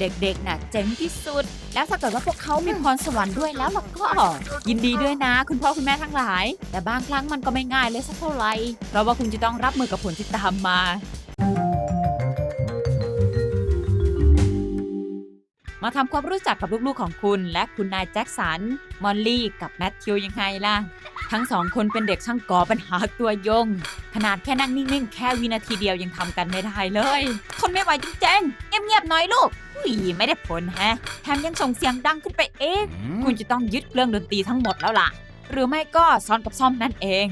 เด็กๆน่ะเจ๋งที่สุด แล้วถ้าเกิดว่าพวกเขามีพรสวรรค์ด้วยแล้วล่ะก็ยินดีด้วยนะ คุณพ่อคุณแม่ทั้งหลาย แต่บางครั้งมันก็ไม่ง่ายเลยสักเท่าไหร่เพราะว่าคุณจะต้องรับมือกับผลที่ตามมามาทำความรู้จักกับลูกๆของคุณ และคุณนายแจ็คสัน มอลลี่ กับแมทธิวยังไงล่ะ ทั้งสองคนเป็นเด็กช่างก่อปัญหาตัวยง ขนาดแค่นั่งนิ่งๆ แค่วินาทีเดียวยังทำกันไม่ได้เลยทนไม่ไหวจริงๆเงียบๆหน่อยลูกอุ้ยไม่ได้ผลแฮะ แถมยังส่งเสียงดังขึ้นไปเองคุณจะต้องยึดเครื่องดนตรีทั้งหมดแล้วล่ะ หรือไม่ก็ซ้อนกับซ่อมนั่นเอง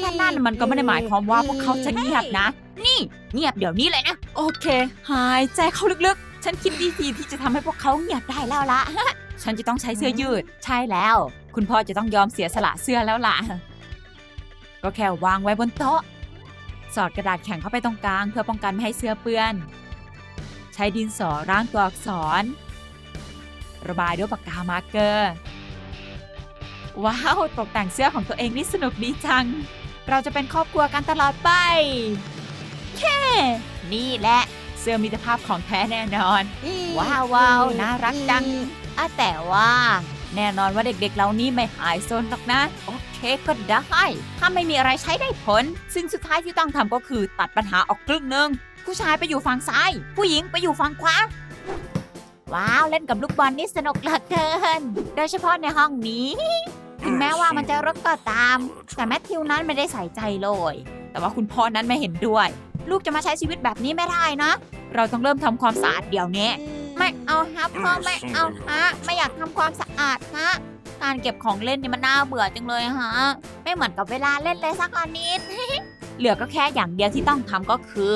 และนั่นมันก็ไม่ได้หมายความว่าพวกเขาจะเงียบนะ นี่เงียบเดี๋ยวนี้เลยนะ โอเค หายใจเข้าลึกๆ ฉันคิดวิธีที่จะทำให้พวกเขาเงียบได้แล้วล่ะ ฉันจะต้องใช้เสื้อยืด ใช่แล้ว คุณพ่อจะต้องยอมเสียสละเสื้อแล้วล่ะ ก็แค่วางไว้บนโต๊ะ สอดกระดาษแข็งเข้าไปตรงกลางเพื่อป้องกันไม่ให้เสื้อเปื้อน ใช้ดินสอร่างตัวอักษร ระบายด้วยปากกามาร์กเกอร์ ว้าวตกแต่งเสื้อของตัวเองนี่สนุกดีจัง เราจะเป็นครอบครัวกันตลอดไป แค่ นี่แหละเสื้อมิตรภาพของแท้แน่นอน ว้าวว้าวน่ารักจัง อะแต่ว่า แน่นอนว่าเด็กๆเรานี่ไม่หายซนหรอกนะ โอเคก็ได้ ถ้าไม่มีอะไรใช้ได้ผล ซึ่งสุดท้ายที่ต้องทำก็คือตัดปัญหาออกครึ่งหนึ่งผู้ชายไปอยู่ฝั่งซ้าย ผู้หญิงไปอยู่ฝั่งขวาว้าวเล่นกับลูกบอลนี่สนุกเหลือเกิน โดยเฉพาะในห้องนี้ ถึงแม้ว่ามันจะรกก็ตาม แต่แมทธิวนั้นไม่ได้ใส่ใจเลย แต่ว่าคุณพ่อนั้นไม่เห็นด้วย ลูกจะมาใช้ชีวิตแบบนี้ไม่ได้นะ เราต้องเริ่มทำความสะอาดเดี๋ยวนี้ ไม่เอาฮะพ่อไม่เอาฮะไม่อยากทำความสะอาดฮะ การเก็บของเล่นนี่มันน่าเบื่อจังเลยฮะ ไม่เหมือนกับเวลาเล่นเลยสักอันนิด เหลือก็แค่อย่างเดียวที่ต้องทำก็คือ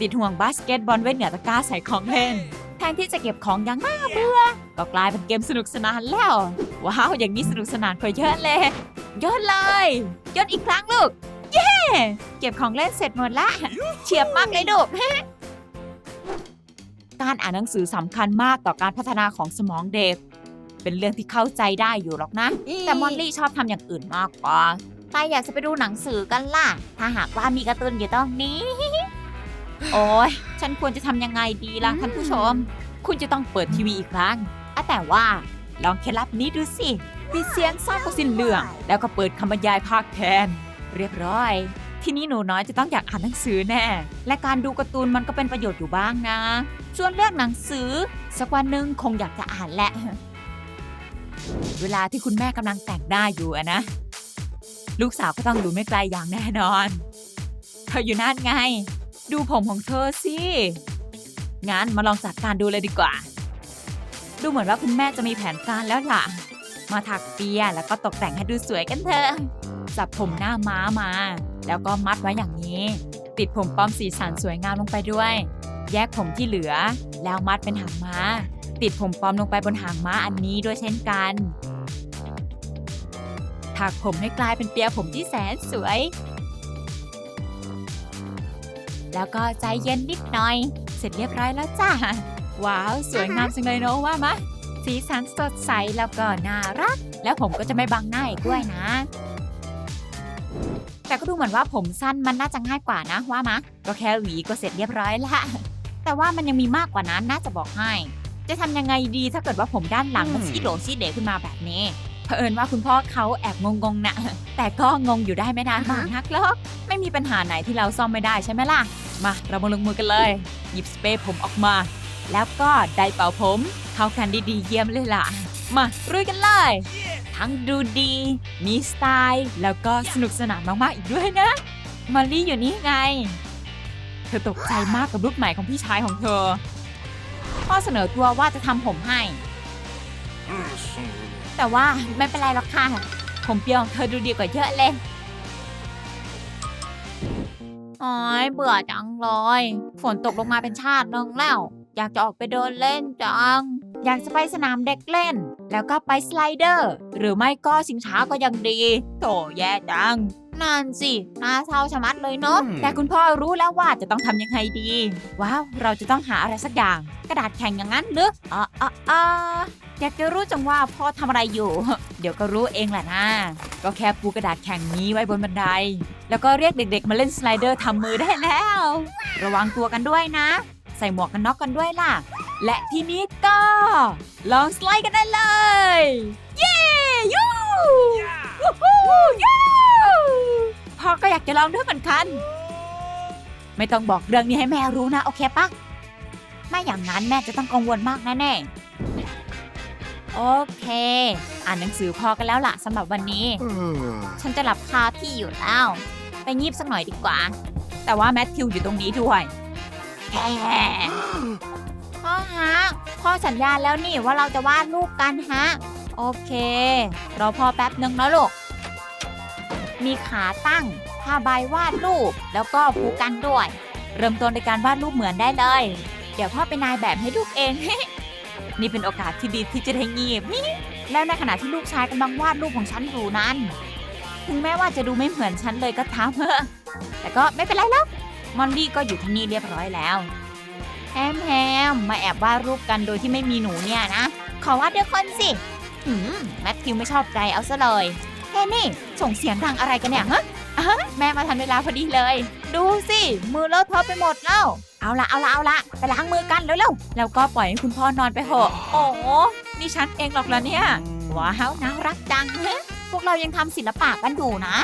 ติดห่วงบาสเกตบอลไว้เหนือตะกร้าใส่ของเล่น แทนที่จะเก็บของอย่างน่าเบื่อ ก็กลายเป็นเกมสนุกสนานแล้ว ว้าว อย่างนี้สนุกสนานกว่าเยอะเลยยอดเลยยอดอีกครั้งลูก เย้ เก็บของเล่นเสร็จหมดละ เฉียบมากเลยลูก การอ่านหนังสือสำคัญมากต่อการพัฒนาของสมองเด็ก เป็นเรื่องที่เข้าใจได้อยู่หรอกนะ แต่มอลลี่ชอบทำอย่างอื่นมากกว่าใครอยากจะไปดูหนังสือกันล่ะ ถ้าหากว่ามีการ์ตูนอยู่ตรงนี้ โอ้ยฉันควรจะทำยังไงดีล่ะท่านผู้ชม คุณจะต้องเปิดทีวีอีกครั้งอะแต่ว่าลองเคล็ดลับนี้ดูสิปิดเสียงซ่าก็สิ้นเรื่อง แล้วก็เปิดคำบรรยายภาคแทน เรียบร้อย ทีนี้หนูน้อยจะต้องอยากอ่านหนังสือแน่ และการดูการ์ตูนมันก็เป็นประโยชน์อยู่บ้างนะ ส่วนเรื่องหนังสือ สักวันหนึ่งคงอยากจะอ่านแหละ เวลาที่คุณแม่กำลังแต่งหน้าอยู่อะนะ ลูกสาวก็ต้องดูไม่ไกลอย่างแน่นอน เธออยู่นั่นไง ดูผมของเธอสิงั้นมาลองจัดการดูเลยดีกว่า ดูเหมือนว่าคุณแม่จะมีแผนการแล้วล่ะ มาถักเปียแล้วก็ตกแต่งให้ดูสวยกันเถอะจับผมหน้าม้ามา แล้วก็มัดไว้อย่างนี้ ติดผมป้อมสีสันสวยงามลงไปด้วย แยกผมที่เหลือ แล้วมัดเป็นหางม้า ติดผมปลอมลงไปบนหางม้าอันนี้ด้วยเช่นกันถักผมให้กลายเป็นเปียผมที่แสนสวย แล้วก็ใจเย็นนิดหน่อย เสร็จเรียบร้อยแล้วจ้า ว้าว สวยงามจังเลยเนอะว่ามะ สีสันสดใสแล้วก็น่ารัก แล้วผมก็จะไม่บังหน้าอีกด้วยนะ แต่ก็ดูเหมือนว่าผมสั้นมันน่าจะง่ายกว่านะว่ามะ ก็แค่หวีก็เสร็จเรียบร้อยละ แต่ว่ามันยังมีมากกว่านั้นน่าจะบอกให้ จะทำยังไงดีถ้าเกิดว่าผมด้านหลังมันชี้โหลชี้เหลขึ้นมาแบบนี้เผอิญว่าคุณพ่อเขาแอบงงๆนะ แต่ก็งงอยู่ได้ไม่นานมากนักหรอก ไม่มีปัญหาไหนที่เราซ่อมไม่ได้ใช่ไหมล่ะ มาเรามาลงมือกันเลย หยิบสเปรย์ผมออกมา แล้วก็ไดร์เป่าผม เข้ากันดีๆเยี่ยมเลยล่ะ มารุยกันเลย ทั้งดูดี มีสไตล์ แล้วก็สนุกสนานมาก ๆ อีกด้วยนะ มอลลี่อยู่นี่ไง เธอตกใจมากกับลุคใหม่ของพี่ชายของเธอพ่อเสนอตัวว่าจะทำผมให้ แต่ว่าไม่เป็นไรหรอกค่ะ ผมเปียของเธอดูดีกว่าเยอะเลยอ้ยเบื่อจังเลย ฝนตกลงมาเป็นชาตินึงแล้ว อยากจะออกไปเดินเล่นจัง อยากจะไปสนามเด็กเล่น แล้วก็ไปสไลเดอร์ หรือไม่ก็ชิงช้าก็ยังดี โถแย่จัง นั่นสิน่าเศร้าชะมัดเลยเนาะอืมแต่คุณพ่อรู้แล้วว่าจะต้องทำยังไงดี ว้าว เราจะต้องหาอะไรสักอย่าง กระดาษแข็งอย่างนั้นหรืออ๋ออ๋ออ๋ออยากจะรู้จังว่าพ่อทำอะไรอยู่ เดี๋ยวก็รู้เองแหละนะ ก็แค่ปูกระดาษแข็งนี้ไว้บนบันได แล้วก็เรียกเด็กๆ มาเล่นสไลเดอร์ทำมือได้แล้ว ระวังตัวกันด้วยนะ ใส่หมวกกันน็อกกันด้วยล่ะ และทีนี้ก็ ลองสไลด์กันได้เลย เย้ยูวู้ฮู้ยูพ่อก็อยากจะลองด้วยเหมือนกัน ไม่ต้องบอกเรื่องนี้ให้แม่รู้นะ โอเคปะไม่อย่างนั้นแม่จะต้องกังวลมากแน่ๆโอเค อ่านหนังสือพอกันแล้วล่ะสำหรับวันนี้ ฉันจะหลับคาที่อยู่แล้ว ไปงีบสักหน่อยดีกว่า แต่ว่าแมทธิวอยู่ตรงนี้ด้วยแฮ่ พ่อฮะพ่อสัญญาแล้วนี่ว่าเราจะวาดรูปกันฮะ โอเค เรอพ่อแป๊บนึงนะลูก มีขาตั้งผ้าใบวาดรูปแล้วก็ผูกกันด้วย เริ่มต้นในการวาดรูปเหมือนได้เลย เดี๋ยวพ่อเป็นนายแบบให้ลูกเอง นี่เป็นโอกาสที่ดีที่จะได้งีบแล้วในขณะที่ลูกชายกำลังวาดรูปของฉันอยู่นั้น ถึงแม้ว่าจะดูไม่เหมือนฉันเลยก็ตามเถอะแต่ก็ไม่เป็นไรแล้ว มอนลี่ก็อยู่ที่นี่เรียบร้อยแล้วแฮมแฮมมาแอบวาดรูปกันโดยที่ไม่มีหนูเนี่ยนะ ขอวาดด้วยคนสิหืมแมทธิวไม่ชอบใจเอาซะเลยเฮ้นี่ ส่งเสียงดังอะไรกันเนี่ยฮะอะแม่มาทันเวลาพอดีเลย ดูสิ มือเลอะเทอะไปหมดแล้ว เอาละเอาละเอาละไปล้างมือกันเร็วๆแล้วก็ปล่อยให้คุณพ่อนอนไปเถอะโอ้นี่ฉันเองหรอกล้วเนี่ยว้าวน่ารักจังพวกเรายังทำศิลปะกันอยู่นะ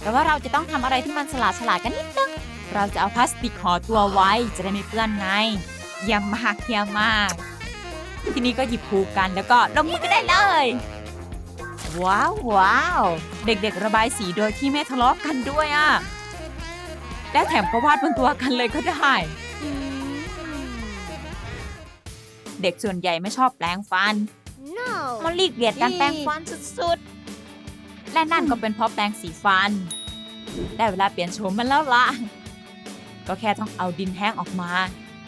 แต่ว่าเราจะต้องทำอะไรที่มันสลาดฉลาดกันนิดนึง เราจะเอาพลาสติกห่อตัวไว้จะได้ไม่เปื้อนไงเยี่ยมมากเยี่ยมมาก ทีนี้ก็หยิบผูกกันแล้วก็ลงมือกันได้เลย ว้าวว้าวเด็กๆ ระบายสีโดยที่ไม่ทะเลาะกันด้วยอะและแถมก็วาดบนตัวกันเลยก็ได้ เด็กส่วนใหญ่ไม่ชอบแปลงฟัน No. มันหลีกเลียดการแปรงฟันสุดๆ และนั่นก็เป็นเพราะแปรงสีฟัน ได้เวลาเปลี่ยนโฉมมันแล้วละก็แค่ต้องเอาดินแห้งออกมา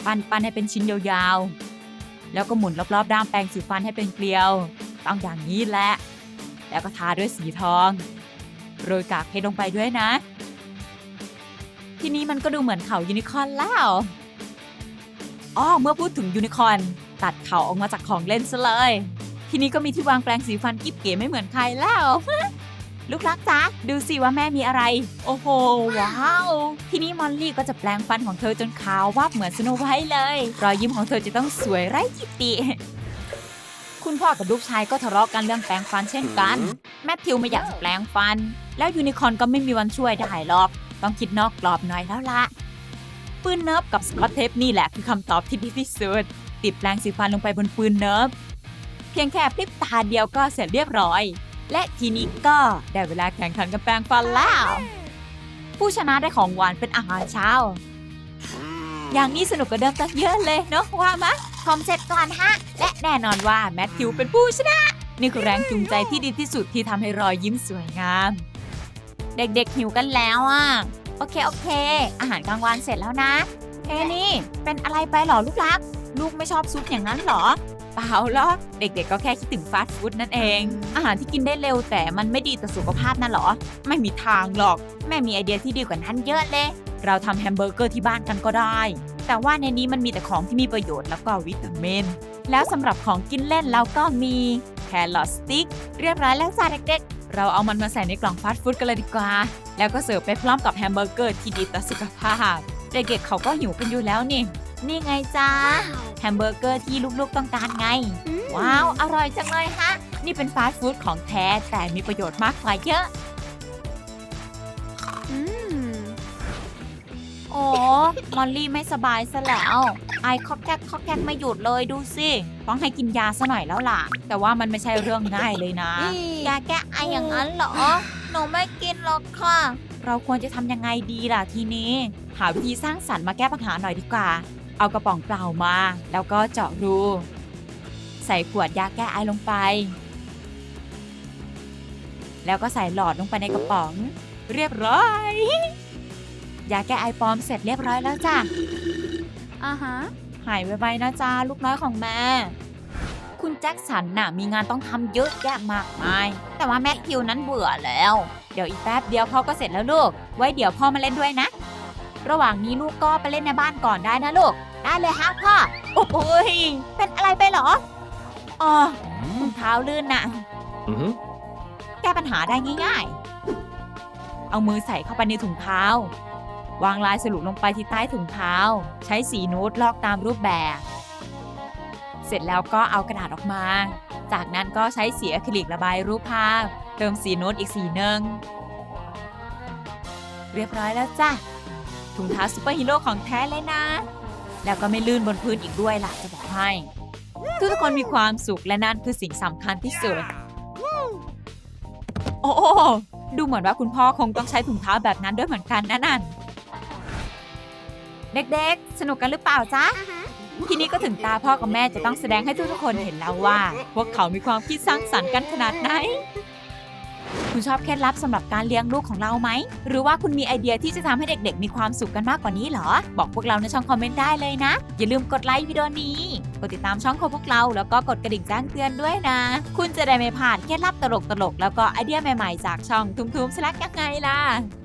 ปั้นปั้นให้เป็นชิ้นยาวๆ แล้วก็หมุนรอบๆ ด้ามแปรงสีฟันให้เป็นเกลียว ต้องอย่างนี้แหละ แล้วก็ทาด้วยสีทอง โรยกากเพชรลงไปด้วยนะ ทีนี้มันก็ดูเหมือนเขายูนิคอร์นแล้วอ๋อเมื่อพูดถึงยูนิคอร์นตัดเขาออกมาจากของเล่นซะเลย ทีนี้ก็มีที่วางแปรงสีฟันกิ๊บเก๋ไม่เหมือนใครแล้ว ลูกรักจ๊ะดูสิว่าแม่มีอะไร โอ้โห ว้าว ทีนี้มอลลี่ก็จะแปลงฟันของเธอจนขาววาบเหมือนสโนไวท์เลย รอยยิ้มของเธอจะต้องสวยไร้จิตติคุณพ่อกับลูกชายก็ทะเลาะกันเรื่องแปลงฟันเช่นกัน แมทธิวไม่อยากจะแปลงฟัน แล้วยูนิคอร์นก็ไม่มีวันช่วยได้หรอก ต้องคิดนอกกรอบหน่อยแล้วละปืนเนิร์ฟกับสกอตเทปนี่แหละคือคำตอบที่ดีที่สุดติดแปลงสีฟันลงไปบนปืนเนิร์ฟเพียงแค่พริบตาเดียวก็เสร็จเรียบร้อย และทีนี้ก็ได้เวลาแข่งขันกันแปลงฟันแล้ว ผู้ชนะได้ของหวานเป็นอาหารเช้า อย่างนี้สนุกกว่าเดิมตั้งเยอะเลยเนาะว่ามะผมเสร็จก่อนฮะ และแน่นอนว่าแมทธิวเป็นผู้ชนะ นี่คือแรงจูงใจที่ดีที่สุดที่ทำให้รอยยิ้มสวยงาม เด็กๆหิวกันแล้วอะ โอเคโอเค อาหารกลางวันเสร็จแล้วนะเฮ้นี่เป็นอะไรไปเหรอลูกรัก ลูกไม่ชอบซุปอย่างนั้นเหรอ เปล่าหรอกเด็กๆก็แค่คิดถึงฟาสต์ฟู้ดนั่นเอง อาหารที่กินได้เร็วแต่มันไม่ดีต่อสุขภาพนั่นหรอ ไม่มีทางหรอก แม่มีไอเดียที่ดีกว่านั้นเยอะเลย เราทำแฮมเบอร์เกอร์ที่บ้านกันก็ได้ แต่ว่าในนี้มันมีแต่ของที่มีประโยชน์แล้วก็วิตามิน แล้วสำหรับของกินเล่นเราก็มีแครอทสติ๊กเรียบร้อยแล้วจ้าเด็กๆ เราเอามันมาใส่ในกล่องฟาสต์ฟู้ดกันเลยดีกว่า แล้วก็เสิร์ฟไปพร้อมกับแฮมเบอร์เกอร์ที่ดีต่อสุขภาพ เด็กๆเขาก็หิวกันอยู่แล้วนี่ นี่ไงจ้าแฮมเบอร์เกอร์ที่ลูกๆต้องการไง ว้าว อร่อยจังเลยฮะ นี่เป็นฟาสต์ฟู้ดของแท้แต่มีประโยชน์มากกว่าเยอะ Mm. โอ้มอลลี่ไม่สบายซะแล้ว ไอคอกแกกคอกแกกไม่หยุดเลยดูสิ ต้องให้กินยาซะหน่อยแล้วล่ะ แต่ว่ามันไม่ใช่เรื่องง่ายเลยนะ ยาแก้ไออย่างนั้นเหรอ หนูไม่กินหรอกค่ะ เราควรจะทำยังไงดีล่ะทีนี้ หาวิธีสร้างสรรค์มาแก้ปัญหาหน่อยดีกว่า เอากระป๋องเปล่ามา แล้วก็เจาะรู ใส่ขวดยาแก้ไอลงไป แล้วก็ใส่หลอดลงไปในกระป๋อง เรียบร้อย ยาแก้ไอปลอมเสร็จเรียบร้อยแล้วจ้ะ Uh huh. หายไวๆนะจ๊ะลูกน้อยของแม่ คุณแจ็คสันน่ะมีงานต้องทำเยอะแยะมากมาย แต่ว่าแมทธิวนั้นเบื่อแล้ว เดี๋ยวอีกแป๊บเดียวพ่อก็เสร็จแล้วลูก ไว้เดี๋ยวพ่อมาเล่นด้วยนะ ระหว่างนี้ลูกก็ไปเล่นในบ้านก่อนได้นะลูก ได้เลยฮะพ่อ โอ้โหยเป็นอะไรไปเหรอ อ๋อรองเท้าลื่นน่ะ Mm-hmm. แก้ปัญหาได้ง่ายๆ เอามือใส่เข้าไปในถุงเท้า วางลายสรุปลงไปที่ใต้ถุงเท้า ใช้สีนูดลอกตามรูปแบบ เสร็จแล้วก็เอากระดาษออกมา จากนั้นก็ใช้สีอะคริลิกระบายรูปภาพ เติมสีโน้ตอีกสีหนึ่งเรียบร้อยแล้วจ้ะ ถุงเท้าซูเปอร์ฮีโร่ของแท้เลยนะ แล้วก็ไม่ลื่นบนพื้นอีกด้วยล่ะจะบอกให้ ทุกคนมีความสุขและนั่นคือสิ่งสำคัญที่สุดโอ้โอ้ดูเหมือนว่าคุณพ่อคงต้องใช้ถุงเท้าแบบนั้นด้วยเหมือนกันนะนั่น เด็กๆ สนุกกันหรือเปล่าจ๊ะ ทีนี้ก็ถึงตาพ่อกับแม่จะต้องแสดงให้ทุกๆคนเห็นแล้วว่า พวกเขามีความคิดสร้างสรรค์กันขนาดไหน คุณชอบเคล็ดลับสำหรับการเลี้ยงลูกของเราไหม หรือว่าคุณมีไอเดียที่จะทำให้เด็กๆ มีความสุขกันมากกว่านี้เหรอ บอกพวกเราในช่องคอมเมนต์ได้เลยนะ อย่าลืมกดไลค์วิดีโอนี้ กดติดตามช่องของพวกเรา แล้วก็กดกระดิ่งแจ้งเตือนด้วยนะ คุณจะได้ไม่พลาดเคล็ดลับตลกๆ แล้วก็ไอเดียใหม่ๆ จากช่องทุมๆสลักยังไงล่ะ